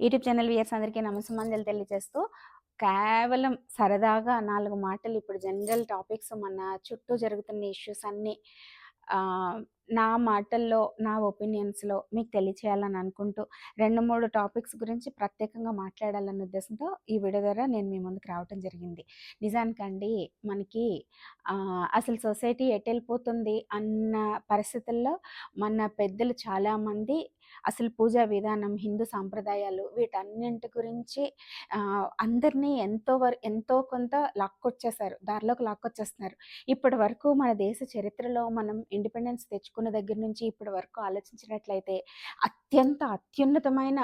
YouTube channel weirs అందరికీ నమస్సుమాంజలు తెలియజేస్తూ కేవలం సరదాగా నాలుగు మాటలు ఇప్పుడు జనరల్ టాపిక్స్ మన చుట్టూ జరుగుతున్న ఇష్యూస్ అన్నీ నా మాటల్లో నా ఒపీనియన్స్లో మీకు తెలియచేయాలని అనుకుంటూ రెండు మూడు టాపిక్స్ గురించి ప్రత్యేకంగా మాట్లాడాలన్న ఉద్దేశంతో ఈ వీడియో ద్వారా నేను మీ ముందుకు రావటం జరిగింది. నిజానికండి మనకి అసలు సొసైటీ ఎటు వెళ్ళిపోతుంది అన్న పరిస్థితుల్లో మన పెద్దలు చాలామంది అసలు పూజా విధానం హిందూ సాంప్రదాయాలు వీటన్నింటి గురించి అందరినీ ఎంతో వర ఎంతో కొంత లాక్కొచ్చేసారు. దారిలోకి లాక్కొచ్చేస్తున్నారు. ఇప్పటి వరకు మన దేశ చరిత్రలో మనం ఇండిపెండెన్స్ తెచ్చుకున్న దగ్గర నుంచి ఇప్పటి వరకు ఆలోచించినట్లయితే అత్యంత అత్యున్నతమైన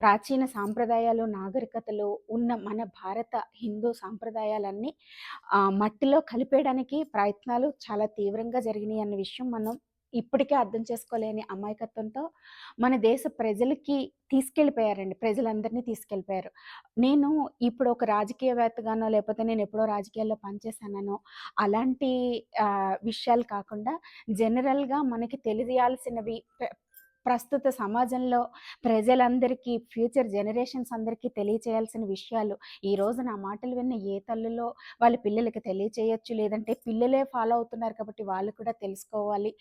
ప్రాచీన సాంప్రదాయాలు నాగరికతలు ఉన్న మన భారత హిందూ సాంప్రదాయాలన్నీ మట్టిలో కలిపేయడానికి ప్రయత్నాలు చాలా తీవ్రంగా జరిగినాయి అన్న విషయం మనం ఇప్పటికే అర్థం చేసుకోలేని అమాయకత్వంతో మన దేశ ప్రజలకి తీసుకెళ్ళిపోయారండి. ప్రజలందరినీ తీసుకెళ్ళిపోయారు. నేను ఇప్పుడు ఒక రాజకీయవేత్తగానో లేకపోతే నేను ఎప్పుడో రాజకీయాల్లో పనిచేశానో అలాంటి విషయాలు కాకుండా జనరల్గా మనకి తెలియాల్సినవి ప్ర- ప్రస్తుత సమాజంలో ప్రజలందరికీ ఫ్యూచర్ జనరేషన్స్ అందరికీ తెలియచేయాల్సిన విషయాలు ఈ రోజు నా మాటలు విన్న ఏ తల్లులో వాళ్ళ పిల్లలకి తెలియచేయచ్చు లేదంటే పిల్లలే ఫాలో అవుతున్నారు కాబట్టి వాళ్ళు కూడా తెలుసుకోవాలి.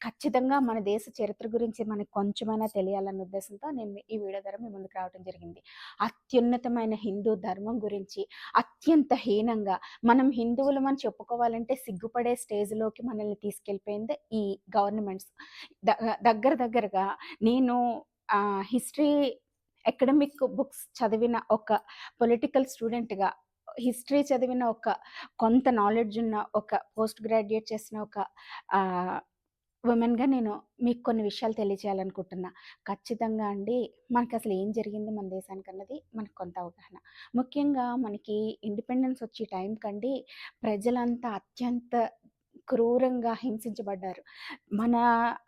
ఖచ్చితంగా మన దేశ చరిత్ర గురించి మనకు కొంచెమైనా తెలియాలన్న ఉద్దేశంతో నేను ఈ వీడియో ద్వారా మీ ముందుకు రావడం జరిగింది. అత్యున్నతమైన హిందూ ధర్మం గురించి అత్యంత హీనంగా మనం హిందువులు మనం చెప్పుకోవాలంటే సిగ్గుపడే స్టేజ్లోకి మనల్ని తీసుకెళ్ళిపోయింది ఈ గవర్నమెంట్స్ దగ్గర దగ్గరగా నేను హిస్టరీ అకాడమిక్ బుక్స్ చదివిన ఒక పొలిటికల్ స్టూడెంట్గా హిస్టరీ చదివిన ఒక కొంత నాలెడ్జ్ ఉన్న ఒక పోస్ట్ గ్రాడ్యుయేట్ చేసిన ఒక ఉమెన్గా నేను మీకు కొన్ని విషయాలు తెలియజేయాలనుకుంటున్నా. ఖచ్చితంగా అండి మనకి అసలు ఏం జరిగింది మన దేశానికి అన్నది మనకు కొంత అవగాహన. ముఖ్యంగా మనకి ఇండిపెండెన్స్ వచ్చే టైం కండి ప్రజలంతా అత్యంత క్రూరంగా హింసించబడ్డారు. మన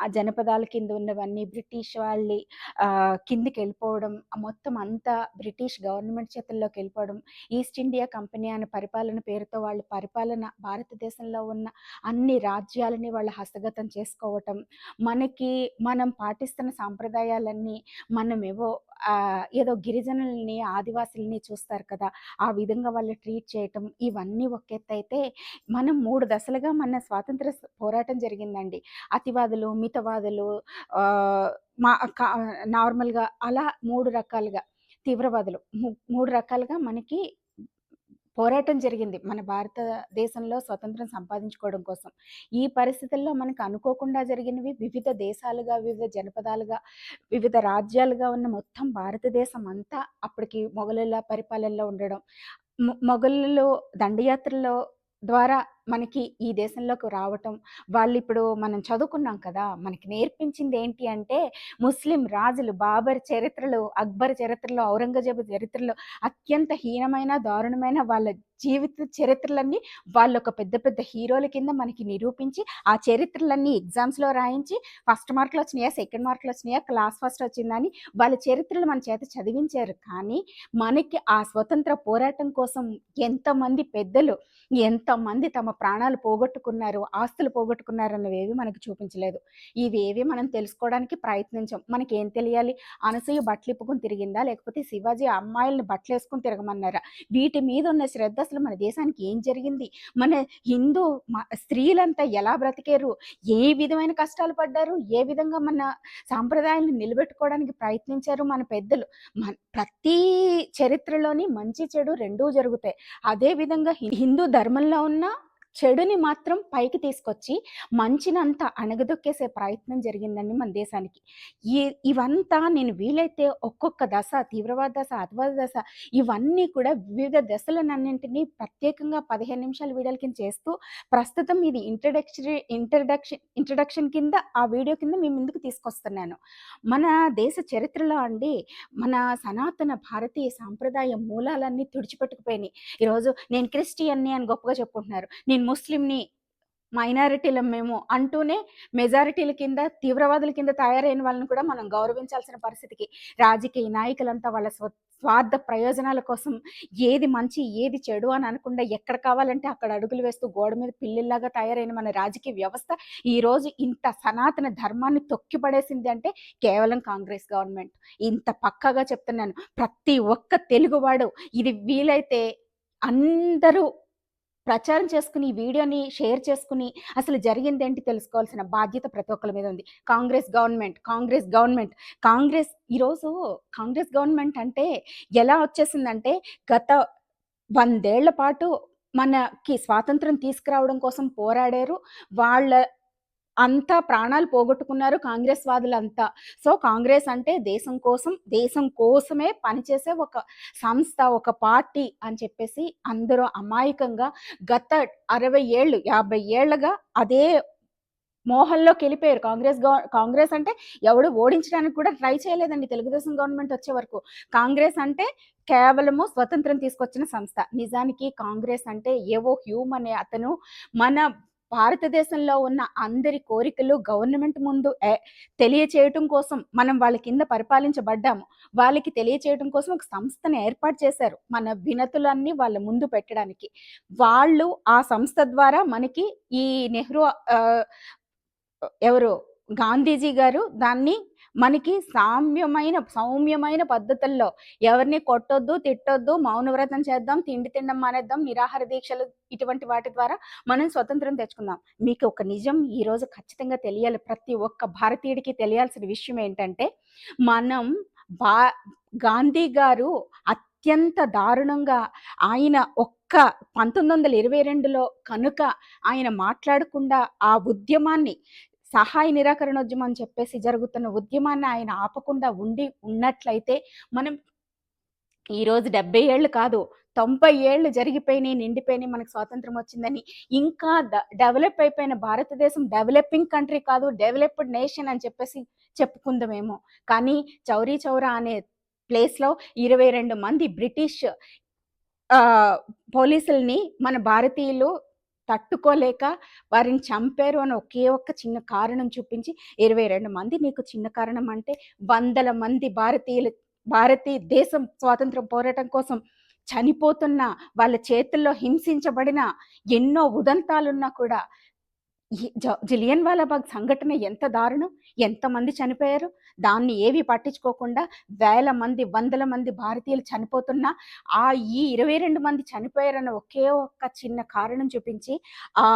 ఆ జనపదాల కింద ఉన్నవన్నీ బ్రిటిష్ వాళ్ళి ఆ, కిందికి వెళ్ళిపోవడం మొత్తం అంతా బ్రిటిష్ గవర్నమెంట్ చేతుల్లోకి వెళ్ళిపోవడం ఈస్ట్ ఇండియా కంపెనీ అనే పరిపాలన పేరుతో వాళ్ళ పరిపాలన భారతదేశంలో ఉన్న అన్ని రాజ్యాలని వాళ్ళు హస్తగతం చేసుకోవటం మనకి మనం పాటిస్తున్న సాంప్రదాయాలన్నీ మనమేవో ఏదో గిరిజనుల్ని ఆదివాసుల్ని చూస్తారు కదా! ఆ విధంగా వాళ్ళు ట్రీట్ చేయటం ఇవన్నీ ఒక అయితే మనం మూడు దశలుగా మన స్వాతంత్ర పోరాటం జరిగిందండి. అతివాదులు మితవాదులు మా నార్మల్గా అలా మూడు రకాలుగా తీవ్రవాదులు. మూడు రకాలుగా మనకి పోరాటం జరిగింది. మన భారతదేశంలో స్వతంత్రం సంపాదించుకోవడం కోసం. ఈ పరిస్థితుల్లో మనకు అనుకోకుండా జరిగినవి వివిధ దేశాలుగా వివిధ జనపదాలుగా వివిధ రాజ్యాలుగా ఉన్న మొత్తం భారతదేశం అంతా అప్పటికి మొఘలుల పరిపాలనలో ఉండడం. మొ- దండయాత్రలో ద్వారా మనకి ఈ దేశంలోకి రావటం. వాళ్ళు ఇప్పుడు మనం చదువుకున్నాం కదా మనకి నేర్పించింది ఏంటి అంటే ముస్లిం రాజులు బాబర్ చరిత్రలు అక్బర్ చరిత్రలో ఔరంగజేబు చరిత్రలో అత్యంత హీనమైన దారుణమైన వాళ్ళ జీవిత చరిత్రలన్నీ వాళ్ళు ఒక పెద్ద పెద్ద హీరోల కింద మనకి నిరూపించి ఆ చరిత్రలన్నీ ఎగ్జామ్స్లో రాయించి ఫస్ట్ మార్కులు వచ్చినాయా సెకండ్ మార్కులు వచ్చినాయా క్లాస్ ఫస్ట్ వచ్చిందని వాళ్ళ చరిత్రలు మన చేత చదివించారు. కానీ మనకి ఆ స్వతంత్ర పోరాటం కోసం ఎంతమంది పెద్దలు ఎంతమంది తమ ప్రాణాలు పోగొట్టుకున్నారు ఆస్తులు పోగొట్టుకున్నారు అన్నవేవి మనకు చూపించలేదు. ఇవేవి మనం తెలుసుకోవడానికి ప్రయత్నించాం. మనకి ఏం తెలియాలి? అనసూయ బట్టలు ఇప్పుకొని తిరిగిందా? లేకపోతే శివాజీ అమ్మాయిలను బట్టలు వేసుకుని తిరగమన్నారా? వీటి మీద ఉన్న శ్రద్ధ అసలు మన దేశానికి ఏం జరిగింది? మన హిందూ మ- స్త్రీలంతా ఎలా బ్రతికారు? ఏ విధమైన కష్టాలు పడ్డారు? ఏ విధంగా మన సాంప్రదాయాలను నిలబెట్టుకోవడానికి ప్రయత్నించారు మన పెద్దలు? మన ప్రతి చరిత్రలోని మంచి చెడు రెండూ జరుగుతాయి. అదే విధంగా హిందూ ధర్మంలో ఉన్న చెడుని మాత్రం పైకి తీసుకొచ్చి మంచినంతా అణగదొక్కేసే ప్రయత్నం జరిగిందండి మన దేశానికి. ఈ ఇవంతా నేను వీలైతే ఒక్కొక్క దశ తీవ్రవాద దశ అతివాద దశ ఇవన్నీ కూడా వివిధ దశలనన్నింటినీ ప్రత్యేకంగా పదిహేను నిమిషాల వీడియోల కింద చేస్తూ ప్రస్తుతం ఇది ఇంట్రడక్షన్ ఇంట్రడక్షన్ ఇంట్రడక్షన్ కింద ఆ వీడియో కింద మీ ముందుకు తీసుకొస్తున్నాను. మన దేశ చరిత్రలో అండి మన సనాతన భారతీయ సాంప్రదాయ మూలాలన్నీ తుడిచిపెట్టుకుపోయినాయి. ఈరోజు నేను క్రిస్టియన్ని అని గొప్పగా చెప్పుకుంటున్నారు. నేను ముస్లింని మైనారిటీలం మేము అంటూనే మెజారిటీల కింద తీవ్రవాదుల కింద తయారైన వాళ్ళని కూడా మనం గౌరవించాల్సిన పరిస్థితికి రాజకీయ నాయకులంతా వాళ్ళ స్వ స్వార్థ ప్రయోజనాల కోసం ఏది మంచి ఏది చెడు అని అనకుండా ఎక్కడ కావాలంటే అక్కడ అడుగులు వేస్తూ గోడ మీద పిల్లిల్లాగా తయారైన మన రాజకీయ వ్యవస్థ ఈ రోజు ఇంత సనాతన ధర్మాన్ని తొక్కిపడేసింది అంటే కేవలం కాంగ్రెస్ గవర్నమెంట్. ఇంత పక్కగా చెప్తున్నాను. ప్రతి ఒక్క తెలుగువాడు ఇది వీలైతే అందరూ ప్రచారం చేసుకుని వీడియోని షేర్ చేసుకుని అసలు జరిగిందేంటి తెలుసుకోవాల్సిన బాధ్యత ప్రతి ఒక్కరి మీద ఉంది. కాంగ్రెస్ గవర్నమెంట్ కాంగ్రెస్ గవర్నమెంట్ కాంగ్రెస్ ఈరోజు కాంగ్రెస్ గవర్నమెంట్ అంటే ఎలా వచ్చేసిందంటే గత వందేళ్ళ పాటు మనకి స్వాతంత్రం తీసుకురావడం కోసం పోరాడారు. వాళ్ళ అంతా ప్రాణాలు పోగొట్టుకున్నారు కాంగ్రెస్ వాదులంతా. సో కాంగ్రెస్ అంటే దేశం కోసం దేశం కోసమే పనిచేసే ఒక సంస్థ ఒక పార్టీ అని చెప్పేసి అందరూ అమాయకంగా గత అరవై ఏళ్ళు యాభై ఏళ్ళగా అదే మోహల్లోకి వెళ్ళిపోయారు. కాంగ్రెస్ కాంగ్రెస్ అంటే ఎవడు ఓడించడానికి కూడా ట్రై చేయలేదండి తెలుగుదేశం గవర్నమెంట్ వచ్చే వరకు. కాంగ్రెస్ అంటే కేవలము స్వతంత్రం తీసుకొచ్చిన సంస్థ. నిజానికి కాంగ్రెస్ అంటే ఏవో హ్యూమ్ అనే అతను మన భారతదేశంలో ఉన్న అందరి కోరికలు గవర్నమెంట్ ముందు తెలియచేయటం కోసం మనం వాళ్ళ కింద పరిపాలించబడ్డాము. వాళ్ళకి తెలియచేయటం కోసం ఒక సంస్థను ఏర్పాటు చేశారు మన వినతులన్నీ వాళ్ళ ముందు పెట్టడానికి. వాళ్ళు ఆ సంస్థ ద్వారా మనకి ఈ నెహ్రూ ఎవరు? గాంధీజీ గారు దాన్ని మనకి సామ్యమైన సౌమ్యమైన పద్ధతుల్లో ఎవరిని కొట్టొద్దు తిట్టొద్దు మౌనవ్రతం చేద్దాం తిండి తిండం మానేద్దాం నిరాహార దీక్షలు ఇటువంటి వాటి ద్వారా మనం స్వతంత్రం తెచ్చుకుందాం. మీకు ఒక నిజం ఈరోజు ఖచ్చితంగా తెలియాలి. ప్రతి ఒక్క భారతీయుడికి తెలియాల్సిన విషయం ఏంటంటే మనం బా గాంధీ గారు అత్యంత దారుణంగా ఆయన ఒక్క పంతొమ్మిది వందల ఇరవై రెండులో కనుక ఆయన మాట్లాడకుండా ఆ ఉద్యమాన్ని సహాయ నిరాకరణోద్యమం అని చెప్పేసి జరుగుతున్న ఉద్యమాన్ని ఆయన ఆపకుండా ఉండి ఉన్నట్లయితే మనం ఈరోజు డెబ్బై ఏళ్ళు కాదు తొంభై ఏళ్ళు జరిగిపోయినాయి నిండిపోయినాయి మనకు స్వాతంత్రం వచ్చిందని. ఇంకా డెవలప్ అయిపోయిన భారతదేశం డెవలపింగ్ కంట్రీ కాదు డెవలప్డ్ నేషన్ అని చెప్పేసి చెప్పుకుందామేమో. కానీ చౌరీ చౌరా అనే ప్లేస్లో ఇరవై రెండు మంది బ్రిటిష్ పోలీసుల్ని మన భారతీయులు తట్టుకోలేక వారిని చంపారు అని ఒకే ఒక్క చిన్న కారణం చూపించి ఇరవై రెండు మంది నీకు చిన్న కారణం అంటే వందల మంది భారతీయులు భారతీయ దేశం స్వాతంత్రం పోరాటం కోసం చనిపోతున్న వాళ్ళ చేతుల్లో హింసించబడిన ఎన్నో ఉదంతాలున్నా కూడా జిలియన్ వాలాబాగ్ సంఘటన ఎంత దారుణం? ఎంతమంది చనిపోయారు? దాన్ని ఏవి పట్టించుకోకుండా వేల మంది వందల మంది భారతీయులు చనిపోతున్నా ఆ ఈ ఇరవై రెండు మంది చనిపోయారన్న ఒకే ఒక్క చిన్న కారణం చూపించి ఆ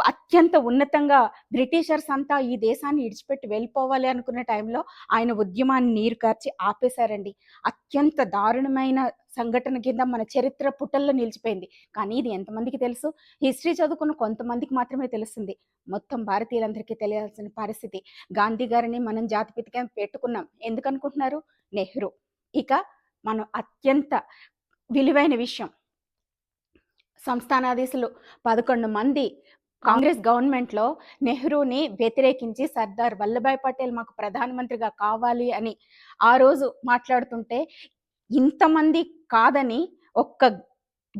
అత్యంత ఉన్నతంగా బ్రిటిషర్స్ అంతా ఈ దేశాన్ని ఇడిచిపెట్టి వెళ్ళిపోవాలి అనుకున్న టైంలో ఆయన ఉద్యమాన్ని నీరు కార్చి ఆపేశారండి. అత్యంత దారుణమైన సంఘటన కింద మన చరిత్ర పుటల్లో నిలిచిపోయింది. కానీ ఇది ఎంతమందికి తెలుసు? హిస్టరీ చదువుకున్న కొంతమందికి మాత్రమే తెలుస్తుంది. మొత్తం భారతీయులందరికీ తెలియాల్సిన పరిస్థితి. గాంధీ గారిని మనం జాతిపితిగా పెట్టుకున్నాం. ఎందుకనుకుంటున్నారు? నెహ్రూ. ఇక మనం అత్యంత విలువైన విషయం. సంస్థానాధీశులు పదకొండు మంది కాంగ్రెస్ గవర్నమెంట్లో నెహ్రూని వ్యతిరేకించి సర్దార్ వల్లభాయ్ పటేల్ మాకు ప్రధానమంత్రిగా కావాలి అని ఆ రోజు మాట్లాడుతుంటే ఇంతమంది కాదని ఒక్క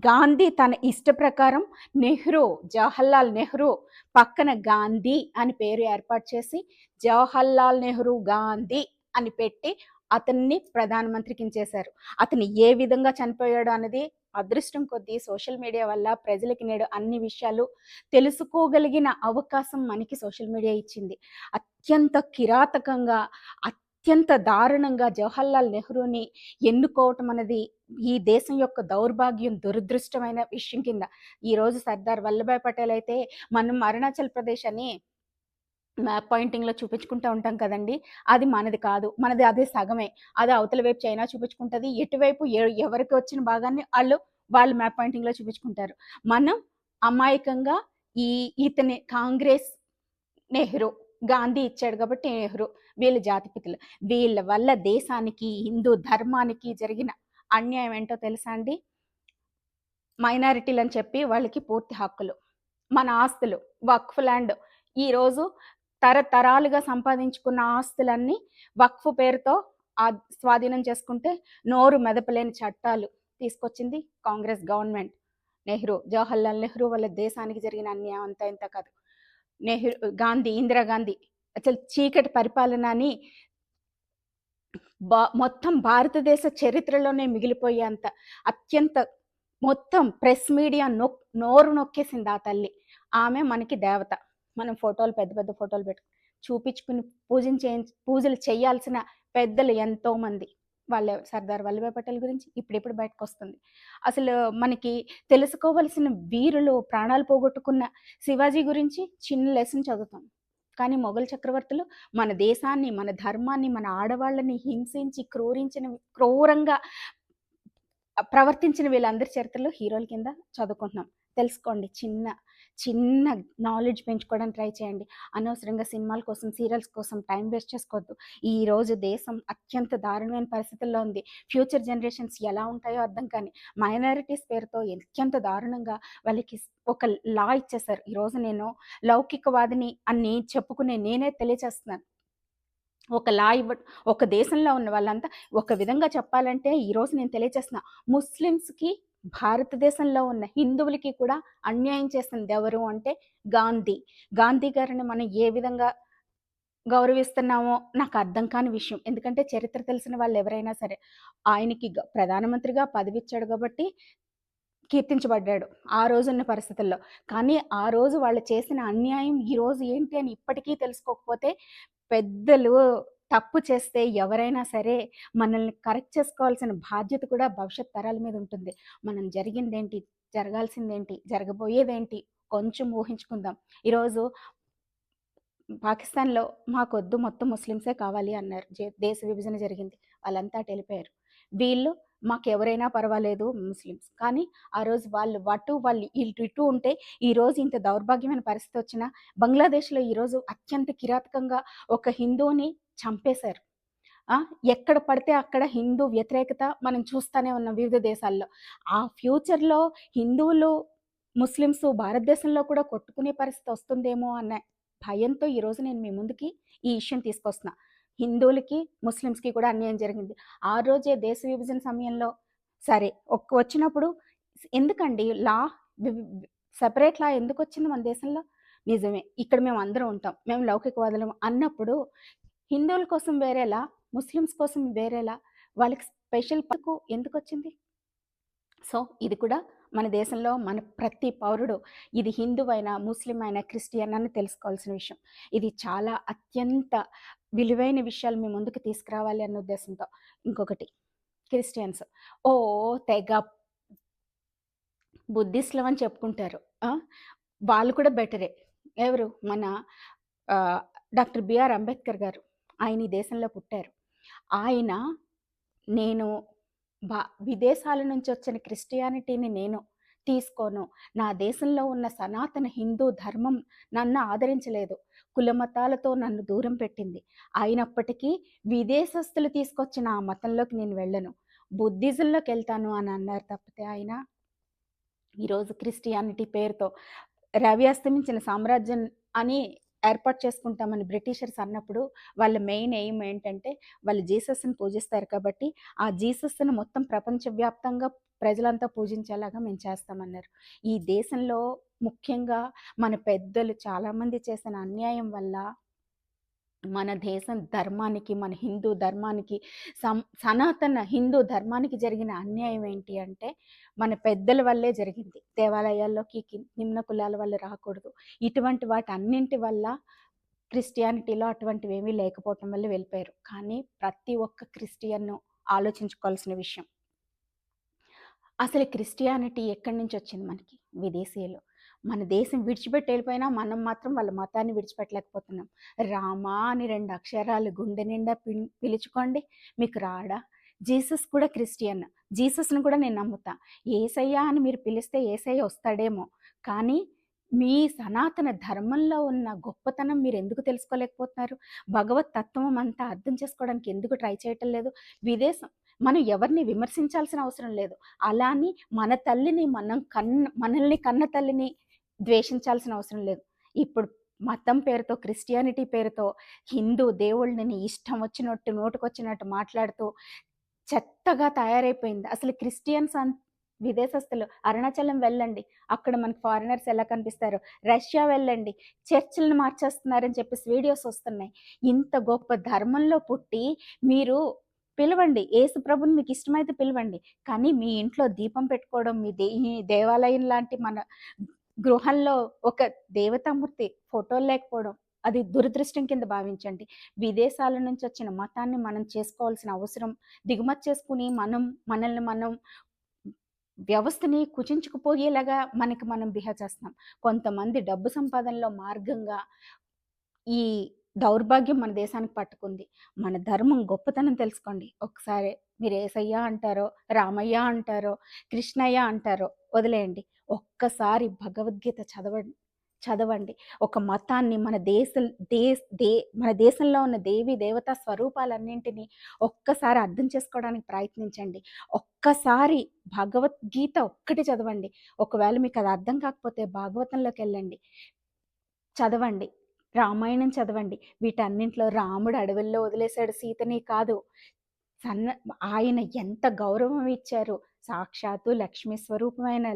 గాంధీ తన ఇష్ట ప్రకారం నెహ్రూ జవహర్లాల్ నెహ్రూ పక్కన గాంధీ అని పేరు ఏర్పాటు చేసి జవహర్లాల్ నెహ్రూ గాంధీ అని పెట్టి అతన్ని ప్రధానమంత్రికి చేశారు అతను ఏ విధంగా చనిపోయాడు అనేది అదృష్టం కొద్దీ సోషల్ మీడియా వల్ల ప్రజలకి నేడు అన్ని విషయాలు తెలుసుకోగలిగిన అవకాశం మనకి సోషల్ మీడియా ఇచ్చింది. అత్యంత కిరాతకంగా అత్యంత దారుణంగా జవహర్లాల్ నెహ్రూని ఎన్నుకోవటం అనేది ఈ దేశం యొక్క దౌర్భాగ్యం దురదృష్టమైన విషయం కింద. ఈరోజు సర్దార్ వల్లభాయ్ పటేల్ అయితే మనం అరుణాచల్ ప్రదేశ్ అని మ్యాప్ పాయింటింగ్లో చూపించుకుంటూ ఉంటాం కదండి. అది మనది కాదు. మనది అదే సగమే. అది అవతల వైపు చైనా చూపించుకుంటుంది. ఎటువైపు ఎవరికి వచ్చిన భాగాన్ని వాళ్ళు వాళ్ళు మ్యాప్ పాయింటింగ్లో చూపించుకుంటారు. మనం అమాయకంగా ఈ ఇతని కాంగ్రెస్ నెహ్రూ గాంధీ ఇచ్చాడు కాబట్టి నెహ్రూ వీళ్ళ జాతిపితులు వీళ్ళ వల్ల దేశానికి హిందూ ధర్మానికి జరిగిన అన్యాయం ఏంటో తెలుసా అండి? మైనారిటీలు అని చెప్పి వాళ్ళకి పూర్తి హక్కులు. మన ఆస్తులు వక్ఫ్ ల్యాండ్. ఈరోజు తరతరాలుగా సంపాదించుకున్న ఆస్తులన్నీ వక్ఫ్ పేరుతో స్వాధీనం చేసుకుంటే నోరు మెదపలేని చట్టాలు తీసుకొచ్చింది కాంగ్రెస్ గవర్నమెంట్. నెహ్రూ జవహర్లాల్ నెహ్రూ వల్ల దేశానికి జరిగిన అన్యాయం అంతా ఇంత కాదు. నెహ్రూ గాంధీ ఇందిరాగాంధీ అసలు చీకటి పరిపాలన అని బా మొత్తం భారతదేశ చరిత్రలోనే మిగిలిపోయేంత అత్యంత మొత్తం ప్రెస్ మీడియా నొ నోరు నొక్కేసింది ఆ తల్లి. ఆమె మనకి దేవత. మనం ఫోటోలు పెద్ద పెద్ద ఫోటోలు పెట్టు చూపించుకుని పూజించే పూజలు చేయాల్సిన పెద్దలు ఎంతోమంది వాళ్ళ సర్దార్ వల్లభాయ్ పటేల్ గురించి ఇప్పుడిప్పుడు బయటకు వస్తుంది అసలు మనకి తెలుసుకోవలసిన వీరులు ప్రాణాలు పోగొట్టుకున్న శివాజీ గురించి చిన్న లెసన్ చదువుతాం. కానీ మొఘల్ చక్రవర్తులు మన దేశాన్ని మన ధర్మాన్ని మన ఆడవాళ్ళని హింసించి క్రూరించిన క్రూరంగా ప్రవర్తించిన వీళ్ళందరి చరిత్రలో హీరోల కింద చదువుకుంటున్నాం. తెలుసుకోండి చిన్న చిన్న నాలెడ్జ్ పెంచుకోవడానికి ట్రై చేయండి. అనవసరంగా సినిమాల కోసం సీరియల్స్ కోసం టైం వేస్ట్ చేసుకోవద్దు. ఈ రోజు దేశం అత్యంత దారుణమైన పరిస్థితుల్లో ఉంది. ఫ్యూచర్ జనరేషన్స్ ఎలా ఉంటాయో అర్థం కానీ మైనారిటీస్ పేరుతో అత్యంత దారుణంగా వాళ్ళకి ఒక లా ఇచ్చేసారు ఈరోజు నేను లౌకికవాదిని అని చెప్పుకునే నేనే తెలియచేస్తున్నాను ఒక లా ఇవ్వ ఒక దేశంలో ఉన్న వాళ్ళంతా ఒక విధంగా చెప్పాలంటే ఈరోజు నేను తెలియచేస్తున్నా ముస్లిమ్స్కి భారతదేశంలో ఉన్న హిందువులకి కూడా అన్యాయం చేసింది ఎవరు అంటే గాంధీ. గాంధీ గారిని మనం ఏ విధంగా గౌరవిస్తున్నామో నాకు అర్థం కాని విషయం. ఎందుకంటే చరిత్ర తెలిసిన వాళ్ళు ఎవరైనా సరే ఆయనకి ప్రధానమంత్రిగా పదవి ఇచ్చాడు కాబట్టి కీర్తించబడ్డాడు ఆ రోజున్న పరిస్థితుల్లో. కానీ ఆ రోజు వాళ్ళు చేసిన అన్యాయం ఈరోజు ఏంటి అని ఇప్పటికీ తెలుసుకోకపోతే పెద్దలు తప్పు చేస్తే ఎవరైనా సరే మనల్ని కరెక్ట్ చేసుకోవాల్సిన బాధ్యత కూడా భవిష్యత్ తరాల మీద ఉంటుంది. మనం జరిగిందేంటి? జరగాల్సిందేంటి? జరగబోయేదేంటి? కొంచెం ఊహించుకుందాం. ఈరోజు పాకిస్తాన్లో మాకొద్దు మొత్తం ముస్లిమ్సే కావాలి అన్నారు. దేశ విభజన జరిగింది. వాళ్ళంతా తెలిపారు వీళ్ళు మాకు ఎవరైనా పర్వాలేదు ముస్లిమ్స్. కానీ ఆ రోజు వాళ్ళు అటు వాళ్ళు ఇటు ఉంటే ఈరోజు ఇంత దౌర్భాగ్యమైన పరిస్థితి వచ్చిన బంగ్లాదేశ్లో ఈరోజు అత్యంత కిరాతకంగా ఒక హిందువుని చంపేశారు. ఎక్కడ పడితే అక్కడ హిందూ వ్యతిరేకత మనం చూస్తూనే ఉన్నాం వివిధ దేశాల్లో. ఆ ఫ్యూచర్లో హిందువులు ముస్లిమ్స్ భారతదేశంలో కూడా కొట్టుకునే పరిస్థితి వస్తుందేమో అన్న భయంతో ఈరోజు నేను మీ ముందుకి ఈ విషయం తీసుకొస్తున్నా. హిందువులకి ముస్లిమ్స్కి కూడా అన్యాయం జరిగింది. ఆ రోజే దేశ విభజన సమయంలో సరే ఒక్క వచ్చినప్పుడు ఎందుకండి? లా సపరేట్ లా ఎందుకు వచ్చింది మన దేశంలో? నిజమే ఇక్కడ మేము అందరం ఉంటాం. మేము లౌకికవాదులం అన్నప్పుడు హిందువుల కోసం వేరేలా ముస్లిమ్స్ కోసం వేరేలా వాళ్ళకి స్పెషల్ పక్కు ఎందుకు వచ్చింది సో ఇది కూడా మన దేశంలో మన ప్రతి పౌరుడు ఇది హిందూ అయినా ముస్లిం అయినా క్రిస్టియన్ అని తెలుసుకోవాల్సిన విషయం. ఇది చాలా అత్యంత విలువైన విషయాలు మీ ముందుకు తీసుకురావాలి అన్న ఉద్దేశంతో. ఇంకొకటి క్రిస్టియన్స్ ఓ తెగ బుద్ధిస్టులు అని చెప్పుకుంటారు. వాళ్ళు కూడా బెటరే. ఎవరు? మన డాక్టర్ బిఆర్ అంబేద్కర్ గారు. ఆయన ఈ దేశంలో పుట్టారు. ఆయన నేను బా విదేశాల నుంచి వచ్చిన క్రిస్టియానిటీని నేను తీసుకోను. నా దేశంలో ఉన్న సనాతన హిందూ ధర్మం నన్ను ఆదరించలేదు. కులమతాలతో నన్ను దూరం పెట్టింది. అయినప్పటికీ విదేశస్తులు తీసుకొచ్చిన ఆ మతంలోకి నేను వెళ్ళను. బుద్ధిజంలోకి వెళ్తాను అని అన్నారు తప్పితే ఆయన ఈరోజు క్రిస్టియానిటీ పేరుతో రవి అస్తమించిన సామ్రాజ్యం అని ఏర్పాటు చేసుకుంటామని బ్రిటిషర్స్ అన్నప్పుడు వాళ్ళ మెయిన్ ఎయిమ్ ఏంటంటే వాళ్ళు జీసస్ని పూజిస్తారు కాబట్టి ఆ జీసస్ని మొత్తం ప్రపంచవ్యాప్తంగా ప్రజలంతా పూజించేలాగా మేము చేస్తామన్నారు. ఈ దేశంలో ముఖ్యంగా మన పెద్దలు చాలామంది చేసిన అన్యాయం వల్ల మన దేశం ధర్మానికి మన హిందూ ధర్మానికి సం సనాతన హిందూ ధర్మానికి జరిగిన అన్యాయం ఏంటి అంటే మన పెద్దల వల్లే జరిగింది. దేవాలయాల్లోకి నిమ్న కులాల వల్ల రాకూడదు. ఇటువంటి వాటి అన్నింటి వల్ల క్రిస్టియానిటీలో అటువంటివి ఏమీ లేకపోవటం వల్ల వెళ్ళిపోయారు. కానీ ప్రతి ఒక్క క్రిస్టియన్ను ఆలోచించుకోవాల్సిన విషయం. అసలు క్రిస్టియానిటీ ఎక్కడి నుంచి వచ్చింది మనకి? విదేశీయులు. మన దేశం విడిచిపెట్టి వెళ్ళిపోయినా మనం మాత్రం వాళ్ళ మతాన్ని విడిచిపెట్టలేకపోతున్నాం. రామా అని రెండు అక్షరాలు గుండె నిండా పిలుచుకోండి మీకు రాడా? జీసస్ కూడా క్రిస్టియన్. జీసస్ను కూడా నేను నమ్ముతా. ఏసయ్యా అని మీరు పిలిస్తే ఏసయ్య వస్తాడేమో. కానీ మీ సనాతన ధర్మంలో ఉన్న గొప్పతనం మీరు ఎందుకు తెలుసుకోలేకపోతున్నారు? భగవత్ తత్వం అంతా అర్థం చేసుకోవడానికి ఎందుకు ట్రై చేయటం లేదు? విదేశం మనం ఎవరిని విమర్శించాల్సిన అవసరం లేదు. అలాని మన తల్లిని మనం కన్న మనల్ని కన్న తల్లిని ద్వేషించాల్సిన అవసరం లేదు. ఇప్పుడు మతం పేరుతో క్రిస్టియానిటీ పేరుతో హిందూ దేవుళ్ళని ఇష్టం వచ్చినట్టు నోటుకొచ్చినట్టు మాట్లాడుతూ చెత్తగా తయారైపోయింది. అసలు క్రిస్టియన్స్ విదేశస్తులు అరుణాచలం వెళ్ళండి. అక్కడ మనకు ఫారినర్స్ ఎలా కనిపిస్తారు? రష్యా వెళ్ళండి. చర్చిలను మార్చేస్తున్నారని చెప్పేసి వీడియోస్ వస్తున్నాయి. ఇంత గొప్ప ధర్మంలో పుట్టి మీరు పిలవండి. ఏసు ప్రభుని మీకు ఇష్టమైతే పిలవండి. కానీ మీ ఇంట్లో దీపం పెట్టుకోవడం మీ దే దేవాలయం లాంటి మన గృహంలో ఒక దేవతామూర్తి ఫోటోలు లేకపోవడం అది దురదృష్టం కింద భావించండి. విదేశాల నుంచి వచ్చిన మతాన్ని మనం చేసుకోవాల్సిన అవసరం దిగుమతి చేసుకుని మనం మనల్ని మనం వ్యవస్థని కుచించుకుపోయేలాగా మనకి మనం బిహేవ్ చేస్తున్నాం. కొంతమంది డబ్బు సంపాదనలో మార్గంగా ఈ దౌర్భాగ్యం మన దేశానికి పట్టుకుంది. మన ధర్మం గొప్పతనం తెలుసుకోండి. ఒకసారి మీరు ఏసయ్య అంటారో రామయ్య అంటారో కృష్ణయ్య అంటారో వదిలేయండి. ఒక్కసారి భగవద్గీత చదవండి చదవండి. ఒక మతాన్ని మన దేశ దేశ దే మన దేశంలో ఉన్న దేవి దేవతా స్వరూపాలన్నింటినీ ఒక్కసారి అర్థం చేసుకోవడానికి ప్రయత్నించండి. ఒక్కసారి భగవద్గీత ఒక్కటి చదవండి. ఒకవేళ మీకు అది అర్థం కాకపోతే భాగవతంలోకి వెళ్ళండి. చదవండి. రామాయణం చదవండి. వీటన్నింటిలో రాముడు అడవుల్లో వదిలేశాడు. సీతని కాదు. సన్న ఆయన ఎంత గౌరవం ఇచ్చారు. సాక్షాత్తు లక్ష్మీ స్వరూపమైన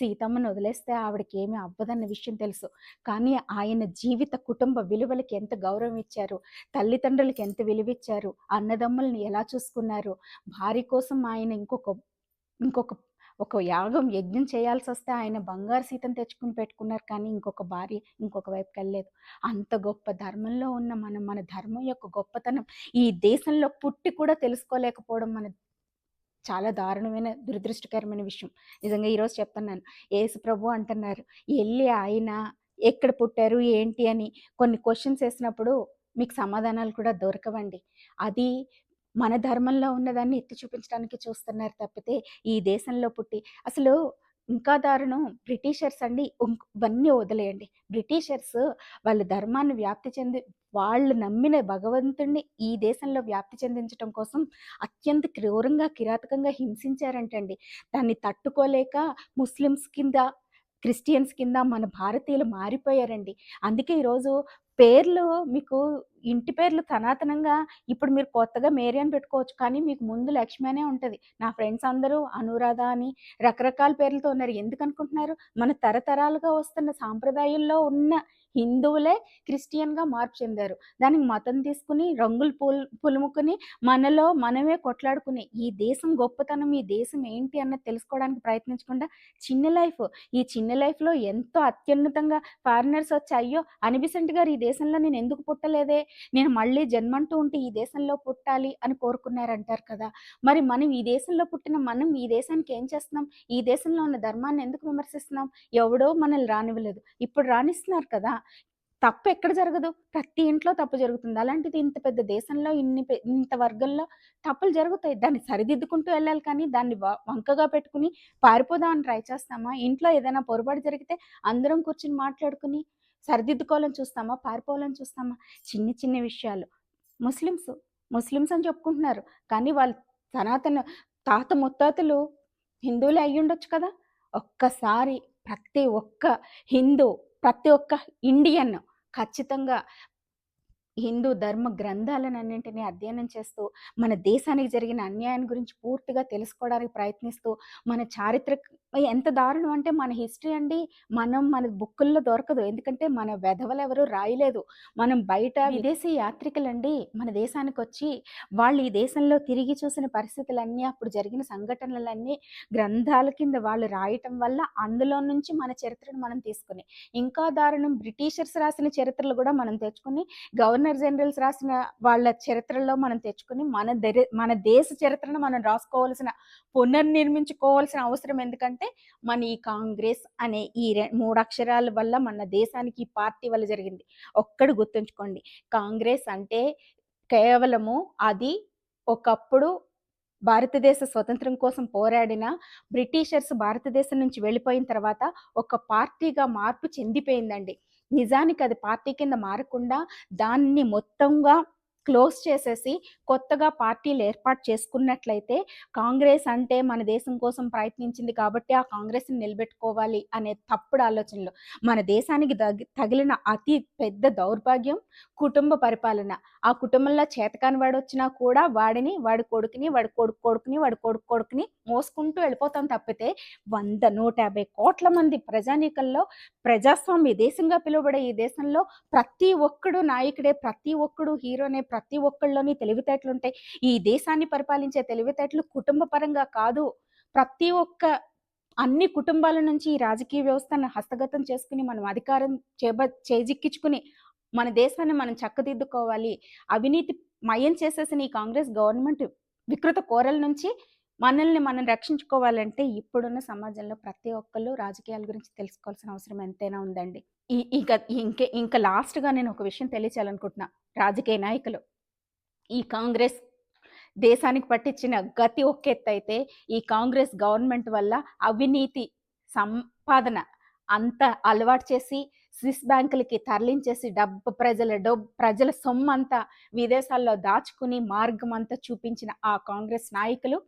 సీతమ్మను వదిలేస్తే ఆవిడకి ఏమీ అవ్వదన్న విషయం తెలుసు. కానీ ఆయన జీవిత కుటుంబ విలువలకి ఎంత గౌరవం ఇచ్చారు తల్లిదండ్రులకి ఎంత విలువిచ్చారు అన్నదమ్ములని ఎలా చూసుకున్నారు భార్య కోసం ఆయన ఇంకొక ఇంకొక ఒక యాగం యజ్ఞం చేయాల్సి వస్తే ఆయన బంగారు సీతను తెచ్చుకుని పెట్టుకున్నారు కానీ ఇంకొక భార్య ఇంకొక వైపుకి వెళ్ళలేదు. అంత గొప్ప ధర్మంలో ఉన్న మనం మన ధర్మం యొక్క గొప్పతనం ఈ దేశంలో పుట్టి కూడా తెలుసుకోలేకపోవడం మన చాలా దారుణమైన దురదృష్టకరమైన విషయం. నిజంగా ఈరోజు చెప్తున్నాను. యేసు ప్రభు అంటున్నారు వెళ్ళి ఆయన ఎక్కడ పుట్టారు ఏంటి అని కొన్ని క్వశ్చన్స్ వేసినప్పుడు మీకు సమాధానాలు కూడా దొరకవండి. అది మన ధర్మంలో ఉన్నదాన్ని ఎత్తి చూపించడానికి చూస్తున్నారు తప్పితే ఈ దేశంలో పుట్టి అసలు ఇంకా దారుణం. బ్రిటిషర్స్ అండి ఇవన్నీ వదిలేయండి. బ్రిటిషర్స్ వాళ్ళ ధర్మాన్ని వ్యాప్తి చెంది వాళ్ళు నమ్మిన భగవంతుణ్ణి ఈ దేశంలో వ్యాప్తి చెందించడం కోసం అత్యంత క్రూరంగా కిరాతకంగా హింసించారంటండి. దాన్ని తట్టుకోలేక ముస్లిమ్స్ కింద క్రిస్టియన్స్ కింద మన భారతీయులు మారిపోయారండి. అందుకే ఈరోజు పేర్లు మీకు ఇంటి పేర్లు సనాతనంగా ఇప్పుడు మీరు కొత్తగా మేరీ అని పెట్టుకోవచ్చు. కానీ మీకు ముందు లక్ష్మి అనే ఉంటుంది. నా ఫ్రెండ్స్ అందరూ అనురాధ అని రకరకాల పేర్లతో ఉన్నారు. ఎందుకు అనుకుంటున్నారు? మన తరతరాలుగా వస్తున్న సాంప్రదాయంలో ఉన్న హిందువులే క్రిస్టియన్గా మార్పు చెందారు. దానికి మతం తీసుకుని రంగులు పుల్ పులుముకుని మనలో మనమే కొట్లాడుకుని ఈ దేశం గొప్పతనం ఈ దేశం ఏంటి అన్నది తెలుసుకోవడానికి ప్రయత్నించకుండా చిన్న లైఫ్ ఈ చిన్న లైఫ్లో ఎంతో అత్యున్నతంగా ఫారినర్స్ వచ్చి అయ్యో అనిబిసెంట్ గారు ఈ దేశంలో నేను ఎందుకు పుట్టలేదే? నేను మళ్ళీ జన్మంటూ ఉంటే ఈ దేశంలో పుట్టాలి అని కోరుకున్నారంటారు కదా. మరి మనం ఈ దేశంలో పుట్టిన మనం ఈ దేశానికి ఏం చేస్తున్నాం? ఈ దేశంలో ఉన్న ధర్మాన్ని ఎందుకు విమర్శిస్తున్నాం? ఎవడో మనల్ని రానివ్వలేదు. ఇప్పుడు రాణిస్తున్నారు కదా. తప్పు ఎక్కడ జరగదు? ప్రతి ఇంట్లో తప్పు జరుగుతుంది. అలాంటిది ఇంత పెద్ద దేశంలో ఇన్ని ఇంత వర్గంలో తప్పులు జరుగుతాయి. దాన్ని సరిదిద్దుకుంటూ వెళ్ళాలి కానీ దాన్ని వంకగా పెట్టుకుని పారిపోదామని ట్రై చేస్తామా? ఇంట్లో ఏదైనా పొరపాటు జరిగితే అందరం కూర్చుని మాట్లాడుకుని సరిదిద్దుకోవాలని చూస్తామా? పారిపోవాలని చూస్తామా? చిన్న చిన్న విషయాలు. ముస్లిమ్స్ ముస్లిమ్స్ అని చెప్పుకుంటున్నారు. కానీ వాళ్ళు సనాతన తాత ముత్తాతలు హిందువులే అయి ఉండొచ్చు కదా? ఒక్కసారి ప్రతి ఒక్క హిందూ ప్రతి ఒక్క ఇండియన్ ఖచ్చితంగా హిందూ ధర్మ గ్రంథాలన్నింటినీ అధ్యయనం చేస్తూ మన దేశానికి జరిగిన అన్యాయం గురించి పూర్తిగా తెలుసుకోవడానికి ప్రయత్నిస్తూ మన చారిత్రక ఎంత దారుణం అంటే మన హిస్టరీ అండి మనం మన బుక్కుల్లో దొరకదు. ఎందుకంటే మన వెధవలు ఎవరు రాయలేదు. మనం బయట విదేశీ యాత్రికులండి. మన దేశానికి వచ్చి వాళ్ళు ఈ దేశంలో తిరిగి చూసిన పరిస్థితులన్నీ అప్పుడు జరిగిన సంఘటనలన్నీ గ్రంథాల కింద వాళ్ళు రాయటం వల్ల అందులో నుంచి మన చరిత్రను మనం తీసుకుని ఇంకా దారుణం బ్రిటిషర్స్ రాసిన చరిత్రలు కూడా మనం తెచ్చుకుని గవర్నర్ జనరల్స్ రాసిన వాళ్ళ చరిత్రలో మనం తెచ్చుకుని మన దరి మన దేశ చరిత్రను మనం రాసుకోవాల్సిన పునర్నిర్మించుకోవాల్సిన అవసరం ఎందుకంటే మన ఈ కాంగ్రెస్ అనే ఈ మూడు అక్షరాల వల్ల మన దేశానికి ఈ పార్టీ వల్ల జరిగింది. ఒక్కడు గుర్తుంచుకోండి. కాంగ్రెస్ అంటే కేవలము అది ఒకప్పుడు భారతదేశ స్వతంత్రం కోసం పోరాడిన బ్రిటిషర్స్ భారతదేశం నుంచి వెళ్ళిపోయిన తర్వాత ఒక పార్టీగా మార్పు చెందిపోయిందండి. నిజానికి అది పార్టీ కింద మారకుండా దాన్ని మొత్తంగా క్లోజ్ చేసేసి కొత్తగా పార్టీలు ఏర్పాటు చేసుకున్నట్లయితే కాంగ్రెస్ అంటే మన దేశం కోసం ప్రయత్నించింది కాబట్టి ఆ కాంగ్రెస్ని నిలబెట్టుకోవాలి అనే తప్పుడు ఆలోచనలు. మన దేశానికి తగిలిన అతి పెద్ద దౌర్భాగ్యం కుటుంబ పరిపాలన. ఆ కుటుంబంలో చేతకాని వాడు వచ్చినా కూడా వాడిని వాడి కొడుకుని వాడి కొడుకు కొడుకుని వాడి కొడుకు కొడుకుని మోసుకుంటూ వెళ్ళిపోతాం తప్పితే వంద నూట యాభై కోట్ల మంది ప్రజానీకల్లో ప్రజాస్వామ్య దేశంగా పిలువబడే ఈ దేశంలో ప్రతి ఒక్కడు నాయకుడే ప్రతి ఒక్కడు హీరోనే ప్రతి ఒక్కళ్ళలోని తెలివితేటలు ఉంటాయి ఈ దేశాన్ని పరిపాలించే తెలివితేటలు కుటుంబ పరంగా కాదు. ప్రతి ఒక్క అన్ని కుటుంబాల నుంచి ఈ రాజకీయ వ్యవస్థను హస్తగతం చేసుకుని మనం అధికారం చేబ చేజిక్కించుకుని మన దేశాన్ని మనం చక్కదిద్దుకోవాలి. అవినీతి మయం చేసేసిన ఈ కాంగ్రెస్ గవర్నమెంట్ వికృత కోరల నుంచి మనల్ని మనం రక్షించుకోవాలంటే ఇప్పుడున్న సమాజంలో ప్రతి ఒక్కళ్ళు రాజకీయాల గురించి తెలుసుకోవాల్సిన అవసరం ఎంతైనా ఉందండి. ఈ ఇంకా ఇంకే ఇంకా లాస్ట్గా నేను ఒక విషయం తెలియచేయాలనుకుంటున్నా. రాజకీయ నాయకులు ఈ కాంగ్రెస్ దేశానికి పట్టించిన గతి ఒక్కెత్తైతే అయితే ఈ కాంగ్రెస్ గవర్నమెంట్ వల్ల అవినీతి సంపాదన అంత అలవాటు చేసి స్విస్ బ్యాంకులకి తరలించేసి డబ్బు ప్రజల డబ్బు ప్రజల సొమ్ము అంతా విదేశాల్లో దాచుకుని మార్గం అంతా చూపించిన ఆ కాంగ్రెస్ నాయకులు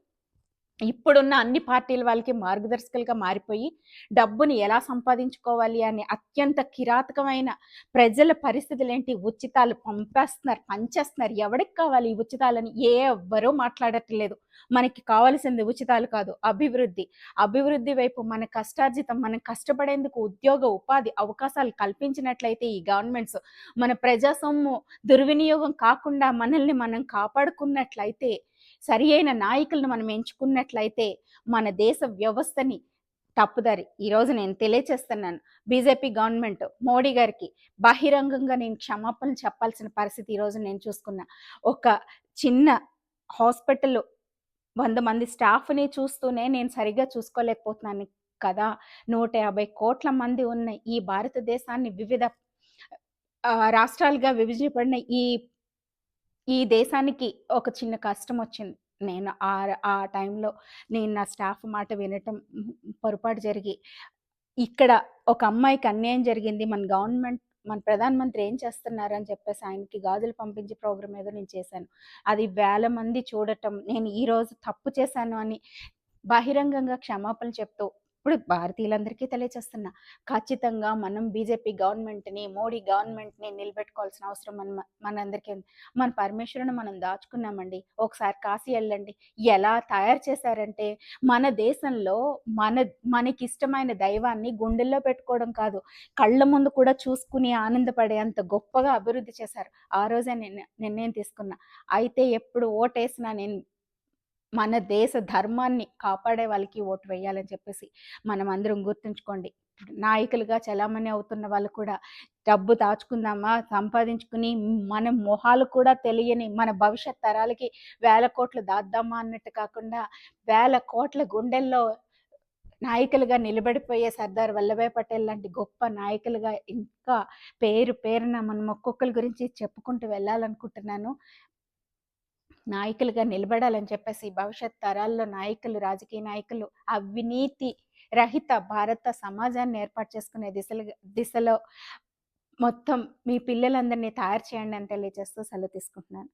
ఇప్పుడున్న అన్ని పార్టీల వాళ్ళకి మార్గదర్శకులుగా మారిపోయి డబ్బుని ఎలా సంపాదించుకోవాలి అనే అత్యంత కిరాతకమైన ప్రజల పరిస్థితులు ఏంటి ఉచితాలు పంపేస్తున్నారు పంచేస్తున్నారు. ఎవరికి కావాలి ఈ ఉచితాలని? ఏ ఎవ్వరూ మాట్లాడట్లేదు. మనకి కావాల్సింది ఉచితాలు కాదు అభివృద్ధి. అభివృద్ధి వైపు మన కష్టార్జితం మనం కష్టపడేందుకు ఉద్యోగ ఉపాధి అవకాశాలు కల్పించినట్లయితే ఈ గవర్నమెంట్స్ మన ప్రజాసొమ్ము దుర్వినియోగం కాకుండా మనల్ని మనం కాపాడుకున్నట్లయితే సరి అయిన నాయకులను మనం ఎంచుకున్నట్లయితే మన దేశ వ్యవస్థని తప్పుదారి. ఈరోజు నేను తెలియచేస్తున్నాను. బీజేపీ గవర్నమెంట్ మోడీ గారికి బహిరంగంగా నేను క్షమాపణ చెప్పాల్సిన పరిస్థితి ఈరోజు నేను చూసుకున్నా. ఒక చిన్న హాస్పిటల్ వంద మంది స్టాఫ్ని చూస్తూనే నేను సరిగ్గా చూసుకోలేకపోతున్నాను కదా. నూట యాభై కోట్ల మంది ఉన్న ఈ భారతదేశాన్ని వివిధ రాష్ట్రాలుగా విభజించబడిన ఈ ఈ దేశానికి ఒక చిన్న కష్టం వచ్చింది. నేను ఆ ఆ టైంలో నేను నా స్టాఫ్ మాట వినటం పొరపాటు జరిగి ఇక్కడ ఒక అమ్మాయికి అన్యాయం జరిగింది. మన గవర్నమెంట్ మన ప్రధానమంత్రి ఏం చేస్తున్నారు అని చెప్పేసి ఆయనకి గాజులు పంపించే ప్రోగ్రామ్ ఏదో నేను చేశాను. అది వేల మంది చూడటం నేను ఈరోజు తప్పు చేశాను అని బహిరంగంగా క్షమాపణ చెప్తూ ఇప్పుడు భారతీయులందరికీ తెలియచేస్తున్నా ఖచ్చితంగా మనం బీజేపీ గవర్నమెంట్ని మోడీ గవర్నమెంట్ని నిలబెట్టుకోవాల్సిన అవసరం మన మనందరికీ ఉంది. మన పరమేశ్వరుని మనం దాచుకున్నామండి. ఒకసారి కాశీ వెళ్ళండి. ఎలా తయారు చేశారంటే మన దేశంలో మన మనకి ఇష్టమైన దైవాన్ని గుండెల్లో పెట్టుకోవడం కాదు. కళ్ళ ముందు కూడా చూసుకుని ఆనందపడే అంత గొప్పగా అభివృద్ధి చేశారు. ఆ రోజే నేను నిర్ణయం తీసుకున్నా. అయితే ఎప్పుడు ఓటేసినా నేను మన దేశ ధర్మాన్ని కాపాడే వాళ్ళకి ఓటు వేయాలని చెప్పేసి మనం అందరం గుర్తుంచుకోండి నాయకులుగా చలామణి అవుతున్న వాళ్ళు కూడా డబ్బు దాచుకుందామా సంపాదించుకుని మన మొహాలు కూడా తెలియని మన భవిష్యత్ తరాలకి వేల కోట్లు దాద్దామా అన్నట్టు కాకుండా వేల కోట్ల గుండెల్లో నాయకులుగా నిలబడిపోయే సర్దార్ వల్లభాయ్ పటేల్ లాంటి గొప్ప నాయకులుగా ఇంకా పేరు పేరున మనం ఒక్కొక్కరి గురించి చెప్పుకుంటూ వెళ్ళాలనుకుంటున్నాను. నాయకులుగా నిలబడాలని చెప్పేసి భవిష్యత్ తరాల్లో నాయకులు రాజకీయ నాయకులు అవినీతి రహిత భారత సమాజాన్ని ఏర్పాటు చేసుకునే దిశలు దిశలో మొత్తం మీ పిల్లలందరినీ తయారు చేయండి అని తెలియజేస్తూ సెలవు తీసుకుంటున్నాను.